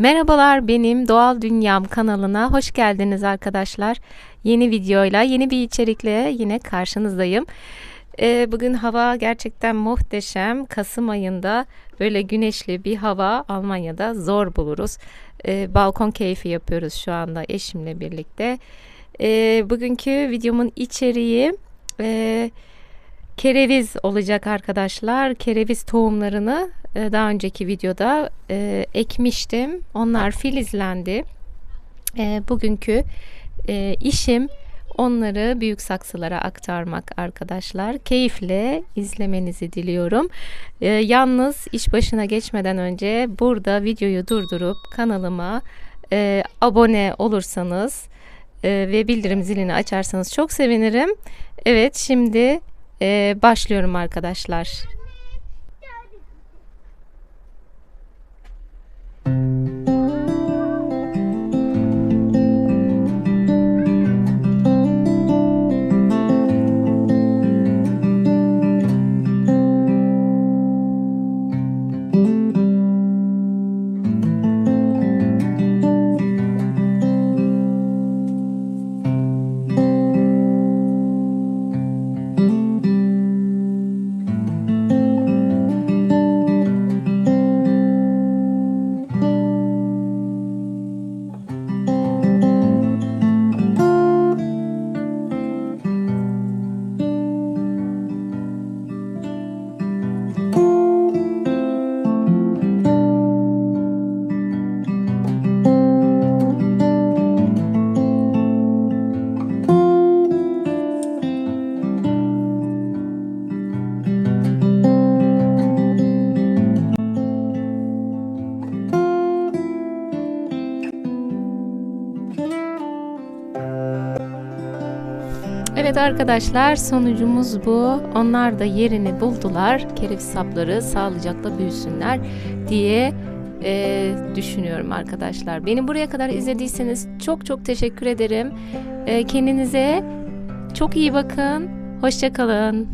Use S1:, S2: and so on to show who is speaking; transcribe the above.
S1: Merhabalar benim Doğal Dünyam kanalına hoş geldiniz arkadaşlar. Yeni videoyla, yeni bir içerikle yine karşınızdayım. Ee, bugün hava gerçekten muhteşem. Kasım ayında böyle güneşli bir hava Almanya'da zor buluruz. Ee, balkon keyfi yapıyoruz şu anda eşimle birlikte. Ee, bugünkü videomun içeriği e, kereviz olacak arkadaşlar. Kereviz tohumlarını e, daha önceki videoda e, ekmiştim. Onlar filizlendi. E, bugünkü işim onları büyük saksılara aktarmak arkadaşlar. Keyifle izlemenizi diliyorum. Yalnız iş başına geçmeden önce burada videoyu durdurup kanalıma abone olursanız ve bildirim zilini açarsanız çok sevinirim. Evet şimdi e, başlıyorum arkadaşlar. Evet arkadaşlar sonucumuz bu. Onlar da yerini buldular. Kereviz sapları sağlıcakla büyüsünler diye e, düşünüyorum arkadaşlar. Beni buraya kadar izlediyseniz çok çok teşekkür ederim. E, kendinize çok iyi bakın. Hoşçakalın.